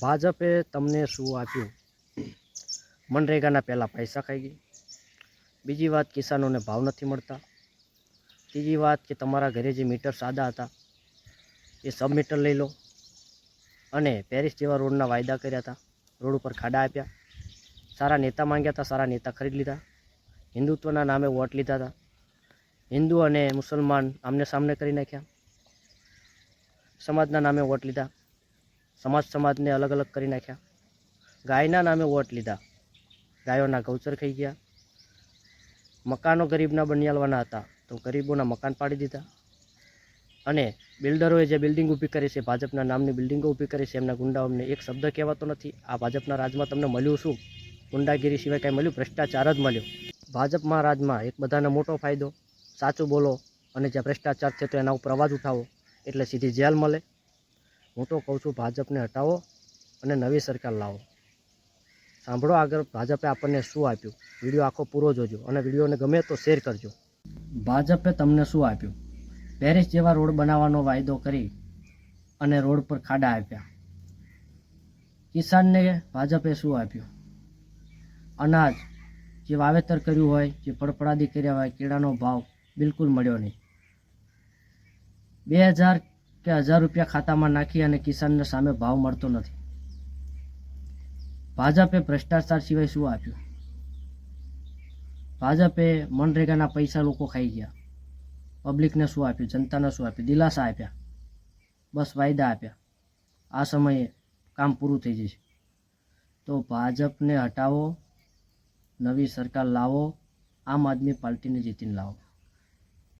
ભાજપે તમને શું આપ્યું? મનરેગાના પહેલાં પૈસા ખાઈ ગઈ. બીજી વાત, કિસાનોને ભાવ નથી મળતા. ત્રીજી વાત કે તમારા ઘરે જે મીટર સાદા હતા, એ સબ મીટર લઈ લો. અને પેરિસ જેવા રોડના વાયદા કર્યા હતા, રોડ ઉપર ખાડા આપ્યા. સારા નેતા માંગ્યા હતા, સારા નેતા ખરીદ લીધા. હિન્દુત્વના નામે વોટ લીધા હતા. હિન્દુ અને મુસલમાન આમને સામને કરી નાખ્યા. સમાજના નામે વોટ લીધા. સમાજ સમાજને અલગ અલગ કરી નાખ્યા. ગાયના નામે વોટ લીધા. ગાયોના ગૌચર ખાઈ ગયા. મકાનો ગરીબના બનિયાલવાના હતા, તો ગરીબોના મકાન પાડી દીધા. અને બિલ્ડરોએ જે બિલ્ડિંગ ઊભી કરી છે, ભાજપના નામની બિલ્ડિંગો ઊભી કરી છે, એમના ગુંડાઓને એક શબ્દ કહેવાતો નથી. આ ભાજપના રાજમાં તમને મળ્યું શું? ગુંડાગીરી સિવાય કાંઈ મળ્યું? ભ્રષ્ટાચાર જ મળ્યો. ભાજપમાં રાજમાં એક બધાને મોટો ફાયદો. સાચું બોલો અને જે ભ્રષ્ટાચાર છે તો એના ઉપર અવાજ ઉઠાવો. એટલે સીધી જેલ મળે. હું તો કહું છું, ભાજપને હટાવો અને નવી સરકાર લાવો. સાંભળો આગળ ભાજપે આપણને શું આપ્યું. વીડિયો આખો પૂરો જોજો અને વિડીયોને ગમે તો શેર કરજો. ભાજપે તમને શું આપ્યું? પેરિસ જેવા રોડ બનાવવાનો વાયદો કરી અને રોડ પર ખાડા આપ્યા. કિસાનને ભાજપે શું આપ્યું? અનાજ જે વાવેતર કર્યું હોય, જે પડપડાદી કર્યા હોય, કેળાનો ભાવ બિલકુલ મળ્યો નહીં. બે હજાર કે હજાર રૂપિયા ખાતામાં નાખી અને કિસાનને સામે ભાવ મળતો નથી. ભાજપે ભ્રષ્ટાચાર સિવાય શું આપ્યું? ભાજપે મનરેગાના પૈસા લોકો ખાઈ ગયા. પબ્લિકને શું આપ્યું? જનતાને શું આપ્યું? દિલાસા આપ્યા. બસ વાયદા આપ્યા. આ સમયે કામ પૂરું થઈ જશે. તો ભાજપને હટાવો, નવી સરકાર લાવો, આમ આદમી પાર્ટીને જીતીને લાવો.